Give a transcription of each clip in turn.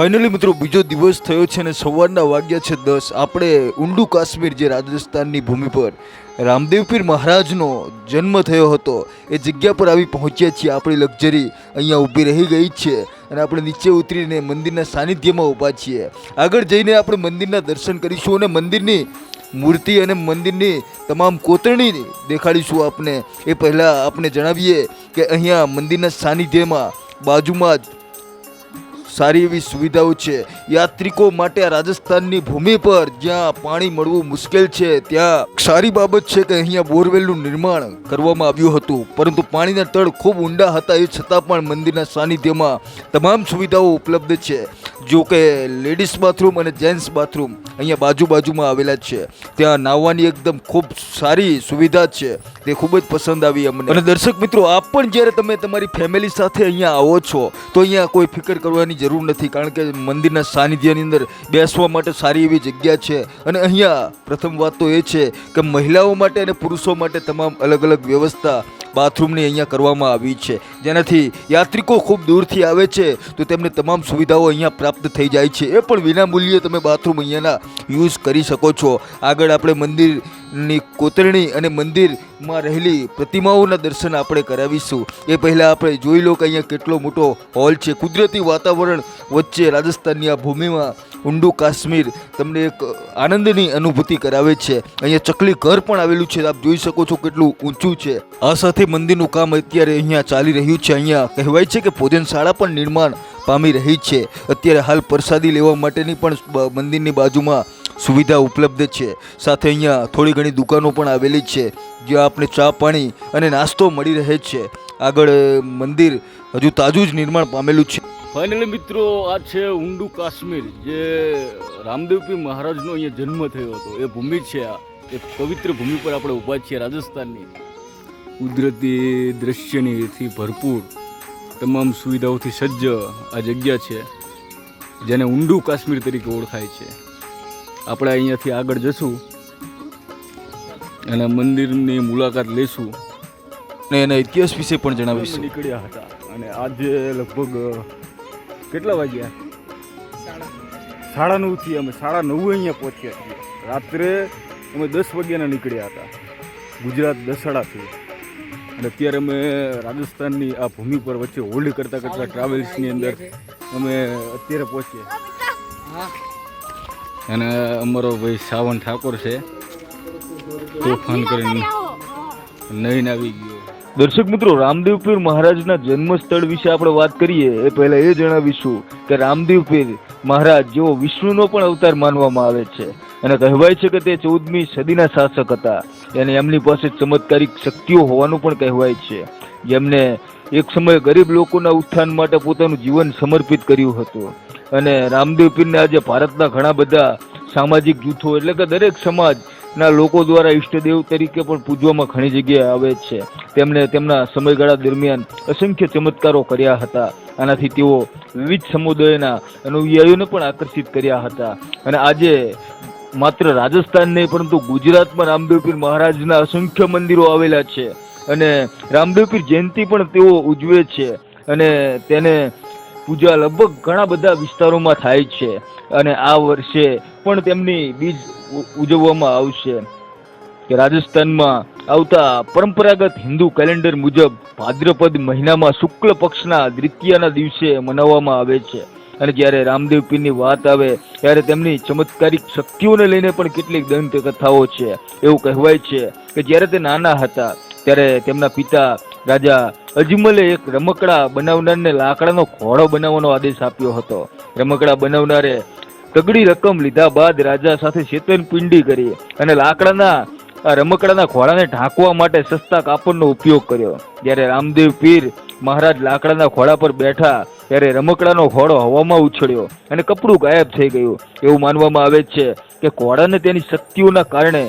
Finally મિત્રો, બીજો દિવસ થયો છે અને સવારના વાગ્યા છે દસ. આપણે ઊંડુ કાશ્મીર જે રાજસ્થાનની ભૂમિ પર રામદેવપીર મહારાજનો જન્મ થયો હતો, એ જગ્યા પર આવી પહોંચ્યા છીએ આપણી લક્ઝરી. અહીંયા ઊભી રહી ગઈ છે અને આપણે નીચે ઉતરીને મંદિરના સાનિધ્યમાં ઊભા છીએ. આગળ જઈને આપણે મંદિરના દર્શન કરીશું અને મંદિરની મૂર્તિ અને મંદિરની તમામ કોતરણી દેખાડીશું આપને. એ પહેલાં આપણે જણાવીએ કે અહીંયા મંદિરના સાનિધ્યમાં બાજુમાં જ સારી એવી સુવિધાઓ છે. યાત્રિકો માટે રાજસ્થાનની ભૂમિ પર જ્યાં પાણી મળવું મુશ્કેલ છે, ત્યાં સારી બાબત છે કે અહીંયા બોરવેલનું નિર્માણ કરવામાં આવ્યું હતું. પરંતુ પાણીના તળ ખૂબ ઊંડા હતા એ છતાં પણ મંદિરના સાનિધ્યમાં તમામ સુવિધાઓ ઉપલબ્ધ છે. જો કે લેડીઝ બાથરૂમ અને જેન્ટ્સ બાથરૂમ અહીંયા બાજુ બાજુમાં આવેલા છે. ત્યાં નાહવાની એકદમ ખૂબ સારી સુવિધા છે. તે ખૂબ જ પસંદ આવી અમને. અને દર્શક મિત્રો, આપ પણ જ્યારે તમે તમારી ફેમિલી સાથે અહીંયા આવો છો, તો અહીંયા કોઈ ફિકર કરવાની જરૂર નથી, કારણ કે મંદિરના સાનિધ્યની અંદર બેસવા માટે સારી એવી જગ્યા છે. અને અહીંયા પ્રથમ વાત તો એ છે કે મહિલાઓ માટે અને પુરુષો માટે તમામ અલગ અલગ વ્યવસ્થા બાથરૂમની અહીંયા કરવામાં આવી છે. જેનાથી યાત્રિકો ખૂબ દૂરથી આવે છે, તો તેમને તમામ સુવિધાઓ અહીંયા પ્રાપ્ત થઈ જાય છે. એ પણ વિના મૂલ્યે તમે બાથરૂમ અહીંયાના યુઝ કરી શકો છો. આગળ આપણે મંદિરની કોતરણી અને મંદિરમાં રહેલી પ્રતિમાઓના દર્શન આપણે કરાવીશું. એ પહેલાં આપણે જોઈ લો કે અહીંયા કેટલો મોટો હોલ છે. કુદરતી વાતાવરણ વચ્ચે રાજસ્થાનની આ ભૂમિમાં ઊંડું કાશ્મીર તમને એક આનંદની અનુભૂતિ કરાવે છે. અહીંયા ચકલી ઘર પણ આવેલું છે. આપ જોઈ શકો છો કેટલું ઊંચું છે. આ સાથે મંદિરનું કામ અત્યારે અહીંયા ચાલી રહ્યું છે. અહીંયા કહેવાય છે કે ભોજનશાળા પણ નિર્માણ પામી રહી છે. અત્યારે હાલ પ્રસાદી લેવા માટેની પણ મંદિરની બાજુમાં સુવિધા ઉપલબ્ધ છે. સાથે અહીંયા થોડી ઘણી દુકાનો પણ આવેલી છે. જ્યાં આપણે ચા પાણી અને નાસ્તો મળી રહે છે. આગળ મંદિર હજુ તાજું જ નિર્માણ પામેલું છે. ફાઇનલી મિત્રો, આ છે ઊંડું કાશ્મીર, જે રામદેવપી મહારાજનો અહીંયા જન્મ થયો હતો. એ ભૂમિ છે આ. એ પવિત્ર ભૂમિ પર આપણે ઊભા છીએ રાજસ્થાનની. કુદરતી દ્રશ્યનીથી ભરપૂર, તમામ સુવિધાઓથી સજ્જ આ જગ્યા છે, જેને ઊંડું કાશ્મીર તરીકે ઓળખાય છે. આપણે અહીંયાથી આગળ જશું અને મંદિરની મુલાકાત લઈશું અને એના ઇતિહાસ વિશે પણ જણાવીશું. નીકળ્યા હતા. અને આજે લગભગ કેટલા વાગ્યા? સાડા નવથી અમે સાડા નવે અહીંયા પહોંચ્યા છીએ. રાત્રે અમે દસ વાગ્યાના નીકળ્યા હતા. ગુજરાત દસાડાથી અને અત્યારે અમે રાજસ્થાનની આ ભૂમિ પર વચ્ચે હોલ્ડ કરતાં કરતાં ટ્રાવેલ્સની અંદર અમે અત્યારે પહોંચ્યા. અને અમારો ભાઈ સાવન ઠાકોર છે. તોફાન કરીને. નહીને આવી ગયો. દર્શક મિત્રો, રામદેવ પીર મહારાજના જન્મસ્થળ વિશે આપણે વાત કરીએ એ પહેલાં એ જણાવીશું કે રામદેવ પીર મહારાજ જેઓ વિષ્ણુનો પણ અવતાર માનવામાં આવે છે અને કહેવાય છે કે તે ચૌદમી સદીના શાસક હતા. અને એમની પાસે ચમત્કારિક શક્તિઓ હોવાનું પણ કહેવાય છે. જેમને એક સમયે ગરીબ લોકોના ઉત્થાન માટે પોતાનું જીવન સમર્પિત કર્યું હતું. અને રામદેવ પીરને આજે ભારતના ઘણા બધા સામાજિક જૂથો એટલે કે દરેક સમાજના લોકો દ્વારા ઈષ્ટદેવ તરીકે પણ પૂજવામાં ઘણી જગ્યાએ આવે છે. તેમણે તેમના સમયગાળા દરમિયાન અસંખ્ય ચમત્કારો કર્યા હતા. આનાથી તેઓ વિવિધ સમુદાયના અનુયાયીઓને પણ આકર્ષિત કર્યા હતા. અને આજે માત્ર રાજસ્થાન નહીં, પરંતુ ગુજરાતમાં રામદેવપીર મહારાજના અસંખ્ય મંદિરો આવેલા છે. અને રામદેવપીર જયંતિ પણ તેઓ ઉજવે છે. અને તેને પૂજા લગભગ ઘણા બધા વિસ્તારોમાં થાય છે. અને આ વર્ષે પણ તેમની બીજ ઉજવવામાં આવશે. કે રાજસ્થાનમાં આવતા પરંપરાગત હિન્દુ કેલેન્ડર મુજબ ભાદ્રપદ મહિનામાં શુક્લ પક્ષના દ્વિતીયના દિવસે મનાવવામાં આવે છે. અને જ્યારે રામદેવ પીરની વાત આવે, ત્યારે તેમની ચમત્કારિક શક્તિઓને લઈને પણ કેટલીક દંત કથાઓ છે. એવું કહેવાય છે કે જ્યારે તે નાના હતા, ત્યારે તેમના પિતા રાજા અજમલે એક રમકડા બનાવનારને લાકડાનો ઘોડો બનાવવાનો આદેશ આપ્યો હતો. રમકડા બનાવનારે તગડી રકમ લીધા બાદ રાજા સાથે છેતરપિંડી કરી અને લાકડાના રમકડાના ખોળાને ઢાંકવા માટે સસ્તા કાપડનો ઉપયોગ કર્યો. જ્યારે રામદેવ પીર મહારાજ લાકડાના ખોળા પર બેઠા, ત્યારે રમકડાનો ઘોડો હવામાં ઉછળ્યો અને કપડું ગાયબ થઈ ગયું. એવું માનવામાં આવે છે કે ઘોડાને તેની શક્તિઓના કારણે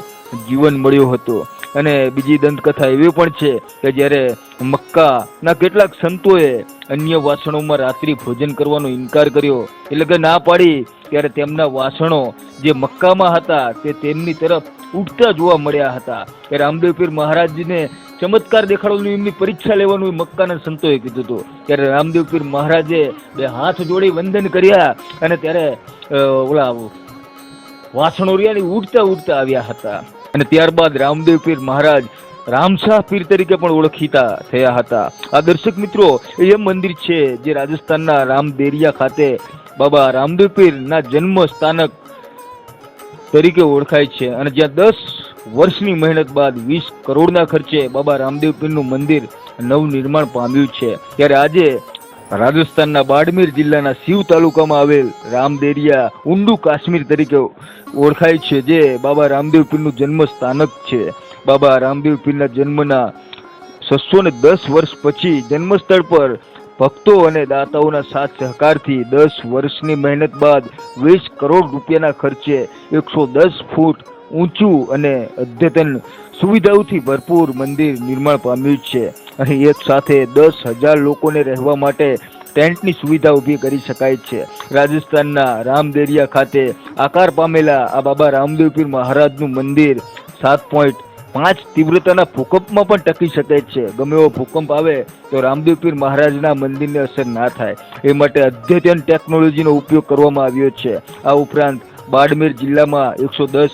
જીવન મળ્યું હતું. અને બીજી દંતકથા એવી પણ છે કે જ્યારે મક્કાના કેટલાક સંતોએ અન્ય વાસણોમાં રાત્રિ ભોજન કરવાનો ઇનકાર કર્યો, એટલે કે ના પાડી ત્યારે તેમના વાસણો જે મક્કામાં હતા તે તેમની તરફ ઉઠતા જોવા મળ્યા હતા. ત્યારે રામદેવ પીર મહારાજને ચમત્કાર દેખાડવાનું એમની પરીક્ષા લેવાનું મક્કાના સંતોએ કીધું હતું. ત્યારે રામદેવ પીર મહારાજે બે હાથ જોડી વંદન કર્યા અને ત્યારે ઓલા વાસણો રહ્યા ઉડતા ઉડતા આવ્યા હતા. અને ત્યારબાદ રામદેવ પીર મહારાજ રામશાહ પીર તરીકે પણ ઓળખીતા થયા હતા. આ દર્શક મિત્રો, એ મંદિર છે જે રાજસ્થાનના રામદેરિયા ખાતે બાબા રામદેવ પીરના જન્મ સ્થાનક તરીકે ઓળખાય છે અને જ્યાં દસ વર્ષની મહેનત બાદ વીસ કરોડના ખર્ચે બાબા રામદેવ મંદિર નવનિર્માણ પામ્યું છે. ત્યારે આજે રાજસ્થાનના બાડમેર જિલ્લાના શિવ તાલુકામાં આવેલ રામદેરિયા ઊંડું કાશ્મીર તરીકે ઓળખાય છે, જે બાબા રામદેવ પીરનું જન્મ સ્થાનક છે. બાબા રામદેવ પીરના જન્મના છસો ને દસ વર્ષ પછી જન્મસ્થળ પર ભક્તો અને દાતાઓના સાથ સહકારથી દસ વર્ષની મહેનત બાદ વીસ કરોડ રૂપિયાના ખર્ચે એકસો દસ ફૂટ ઊંચું અને અદ્યતન સુવિધાઓથી ભરપૂર મંદિર નિર્માણ પામ્યું છે. અહીં એક સાથે દસ હજાર લોકોને રહેવા માટે ટેન્ટની સુવિધા ઊભી કરી શકાય છે. રાજસ્થાનના રામદેરિયા ખાતે આકાર પામેલા આ બાબા રામદેવપીર મહારાજનું મંદિર સાત પોઈન્ટ પાંચ તીવ્રતાના ભૂકંપમાં પણ ટકી શકે છે. ગમે એવો ભૂકંપ આવે તો રામદેવ પીર મહારાજના મંદિરને અસર ના થાય. એ માટે અદ્યતન ટેકનોલોજીનો ઉપયોગ કરવામાં આવ્યો છે. આ ઉપરાંત બાડમેર જિલ્લામાં એકસો દસ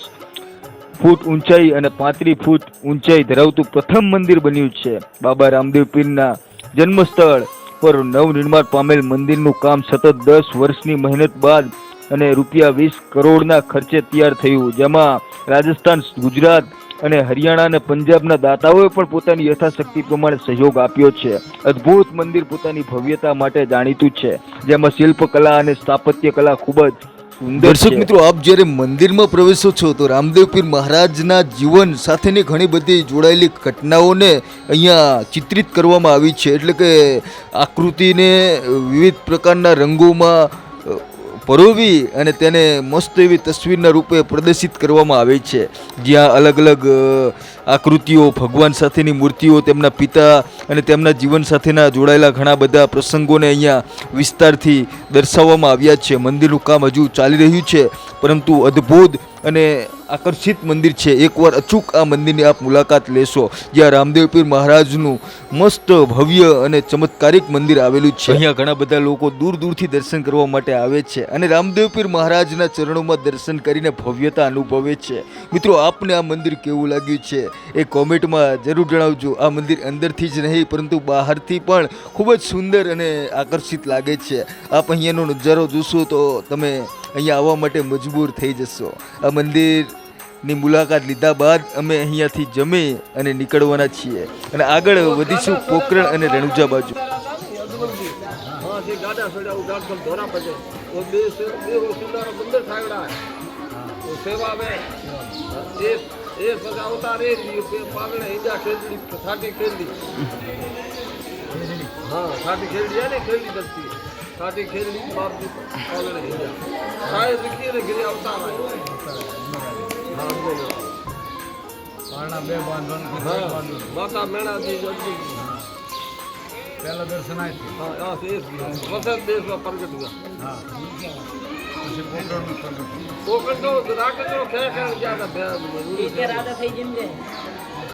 ફૂટ ઊંચાઈ અને પાંત્રીસ ફૂટ ઊંચાઈ ધરાવતું પ્રથમ મંદિર બન્યું છે. બાબા રામદેવ પીરના જન્મસ્થળ પર નવનિર્માણ પામેલ મંદિરનું કામ સતત દસ વર્ષની મહેનત બાદ અને રૂપિયા વીસ કરોડના ખર્ચે તૈયાર થયું. જેમાં રાજસ્થાન, ગુજરાત અને હરિયાણા અને પંજાબના દાતાઓએ પણ પોતાની યથાશક્તિ પ્રમાણે સહયોગ આપ્યો છે. અદ્ભુત મંદિર પોતાની ભવ્યતા માટે જાણીતું છે, જેમાં શિલ્પકલા અને સ્થાપત્ય કલા ખૂબ જ દર્શક મિત્રો, આપ જ્યારે મંદિરમાં પ્રવેશો છો, તો રામદેવ પીર મહારાજના જીવન સાથેની ઘણી બધી જોડાયેલી ઘટનાઓને અહીંયા ચિત્રિત કરવામાં આવી છે. એટલે કે આકૃતિને વિવિધ પ્રકારના રંગોમાં પરોવી અને તેને મસ્ત એવી તસવીરના રૂપે પ્રદર્શિત કરવામાં આવે છે. જ્યાં અલગ અલગ આકૃતિઓ, ભગવાન સાથેની મૂર્તિઓ, તેમના પિતા અને તેમના જીવન સાથેના જોડાયેલા ઘણા બધા પ્રસંગોને અહીંયા વિસ્તારથી દર્શાવવામાં આવ્યા છે. મંદિરનું કામ હજુ ચાલી રહ્યું છે. પરંતુ અદ્ભુત અને આકર્ષિત મંદિર છે. એકવાર અચૂક આ મંદિરની આપ મુલાકાત લેશો, જ્યાં રામદેવપીર મહારાજનું મસ્ત ભવ્ય અને ચમત્કારિક મંદિર આવેલું છે. અહીંયા ઘણા બધા લોકો દૂર દૂરથી દર્શન કરવા માટે આવે છે અને રામદેવપીર મહારાજના ચરણોમાં દર્શન કરીને ભવ્યતા અનુભવે છે. મિત્રો, આપને આ મંદિર કેવું લાગ્યું છે? એ કોમેન્ટમાં જરૂર જણાવજો. આ મંદિર અંદરથી જ નહીં, પરંતુ બહારથી પણ ખૂબ જ સુંદર અને આકર્ષિત લાગે છે. આપ અહીંયાનો નજારો જોશો તો તમે અહીંયા આવવા માટે મજબૂર થઈ જશો. આ મંદિરની મુલાકાત લીધા બાદ અમે અહીંયાથી જમી અને નીકળવાના છીએ. અને આગળ વધીશું પોકરણ અને રણુજા બાજુ. હા સાટી ખેલડી ને ખેલડી બનતી. સાથી ખેરી બાપજી ઓલરે ગયા સાહેબ વિખીરે ગિરી અવતાર આવ્યો પારણા બે બાંધન માતા મેણાજી જગજી પહેલા દર્શન આવ્યું હા એ વસત દેશમાં પ્રગટ ગયા હા. કોકટો રાખજો ખેર ખેર ગયા હતા બે રાધા થઈ જેમ જાય.